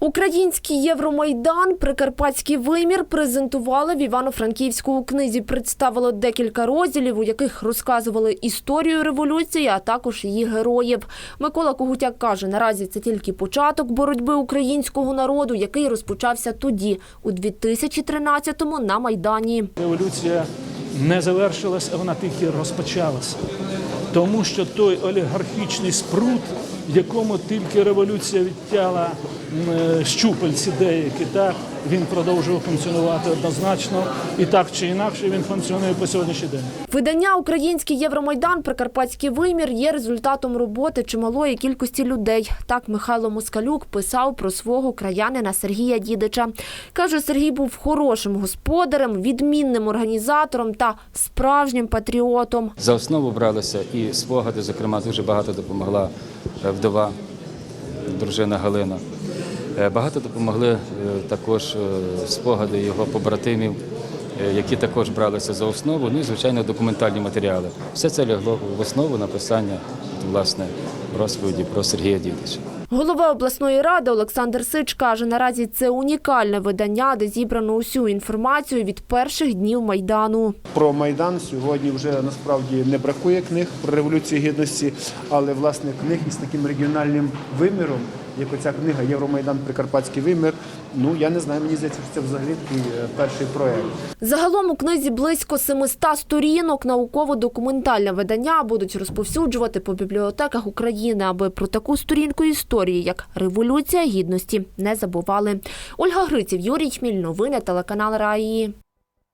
Український Євромайдан, Прикарпатський вимір презентували в Івано-Франківську. У книзі представили декілька розділів, у яких розказували історію революції, а також її героїв. Микола Когутяк каже, наразі це тільки початок боротьби українського народу, який розпочався тоді, у 2013-му на Майдані. Революція не завершилась, а вона тільки розпочалася. Тому що той олігархічний спрут, якому тільки революція відтяла щупальці деякі, так він продовжував функціонувати однозначно, і так чи інакше він функціонує по сьогоднішній день. Видання Український Євромайдан Прикарпатський вимір є результатом роботи чималої кількості людей. Так Михайло Москалюк писав про свого краянина Сергія Дідича. Каже, Сергій був хорошим господарем, відмінним організатором та справжнім патріотом. За основу бралися і спогади, зокрема, дуже багато допомогла е, вдова, дружина Галина. Е, Багато допомогли е, також е, спогади його побратимів, які також бралися за основу, ну і, звичайно, документальні матеріали. Все це лягло в основу написання власне розповіді про Сергія Дідича. Голова обласної ради Олександр Сич каже, наразі це унікальне видання, де зібрано усю інформацію від перших днів Майдану. Про Майдан сьогодні вже насправді не бракує книг про революцію гідності, але власне книг із таким регіональним виміром, як оця книга Євромайдан Прикарпатський вимір. Ну я не знаю, мені здається, що це взагалі такий е, перший проект. Загалом у книзі близько 700 сторінок науково-документальне видання будуть розповсюджувати по бібліотеках України, аби про таку сторінку історії, як Революція Гідності, не забували. Ольга Гриців, Юрій Чміль, новини телеканал Раї.